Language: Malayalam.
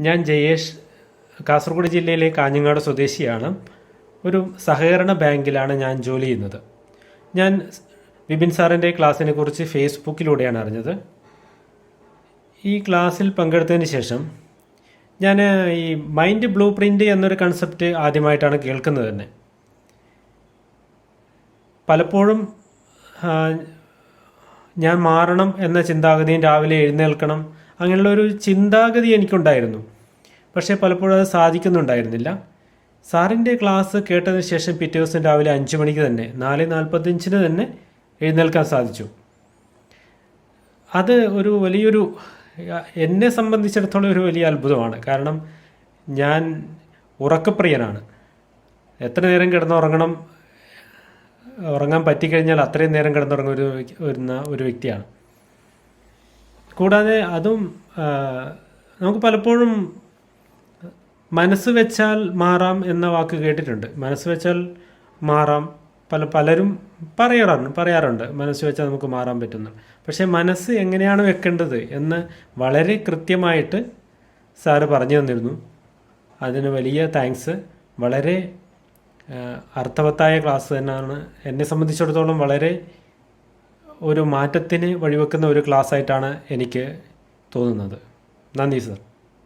ഞാൻ ജയേഷ് കാസർഗോഡ് ജില്ലയിലെ കാഞ്ഞങ്ങാട് സ്വദേശിയാണ്. ഒരു സഹകരണ ബാങ്കിലാണ് ഞാൻ ജോലി ചെയ്യുന്നത്. ഞാൻ വിപിൻ സാറിന്റെ ക്ലാസ്സിനെ കുറിച്ച് ഫേസ്ബുക്കിലൂടെയാണ് അറിഞ്ഞത്. ഈ ക്ലാസ്സിൽ പങ്കെടുത്തതിന് ശേഷം ഞാൻ ഈ മൈൻഡ് ബ്ലൂ പ്രിന്റ് എന്നൊരു കൺസെപ്റ്റ് ആദ്യമായിട്ടാണ് കേൾക്കുന്നത് തന്നെ. പലപ്പോഴും ഞാൻ മാറണം എന്ന ചിന്താഗതിയും രാവിലെ എഴുന്നേൽക്കണം അങ്ങനെയുള്ള ഒരു ചിന്താഗതി എനിക്കുണ്ടായിരുന്നു. പക്ഷേ പലപ്പോഴും അത് സാധിക്കുന്നുണ്ടായിരുന്നില്ല. സാറിന്റെ ക്ലാസ് കേട്ടതിന് ശേഷം പിറ്റേ ദിവസം രാവിലെ അഞ്ച് മണിക്ക് തന്നെ നാല് നാൽപ്പത്തഞ്ചിന് തന്നെ എഴുന്നേൽക്കാൻ സാധിച്ചു. അത് ഒരു വലിയൊരു എന്നെ സംബന്ധിച്ചിടത്തോളം ഒരു വലിയ അത്ഭുതമാണ്. കാരണം ഞാൻ ഉറക്കപ്രിയനാണ്. എത്ര നേരം കിടന്നുറങ്ങണം ഉറങ്ങാൻ പറ്റിക്കഴിഞ്ഞാൽ അത്രയും നേരം കിടന്നുറങ്ങുന്ന ഒരു ഒരു വ്യക്തിയാണ്. കൂടാതെ അതും നമുക്ക് പലപ്പോഴും മനസ്സ് വെച്ചാൽ മാറാം എന്ന വാക്ക് കേട്ടിട്ടുണ്ട്. മനസ്സ് വെച്ചാൽ മാറാം. പല പലരും പറയാറുണ്ട് പറയാറുണ്ട്. മനസ്സ് വെച്ചാൽ നമുക്ക് മാറാൻ പറ്റുന്നു. പക്ഷേ മനസ്സ് എങ്ങനെയാണ് വെക്കേണ്ടത് എന്ന് വളരെ കൃത്യമായിട്ട് സാറ് പറഞ്ഞു തന്നിരുന്നു. അതിന് വലിയ താങ്ക്സ്. വളരെ അർത്ഥവത്തായ ക്ലാസ് തന്നെയാണ് എന്നെ സംബന്ധിച്ചിടത്തോളം വളരെ ഒരു മാറ്റത്തിന് വഴിവെക്കുന്ന ഒരു ക്ലാസ് ആയിട്ടാണ് എനിക്ക് തോന്നുന്നത്. നന്ദി സർ.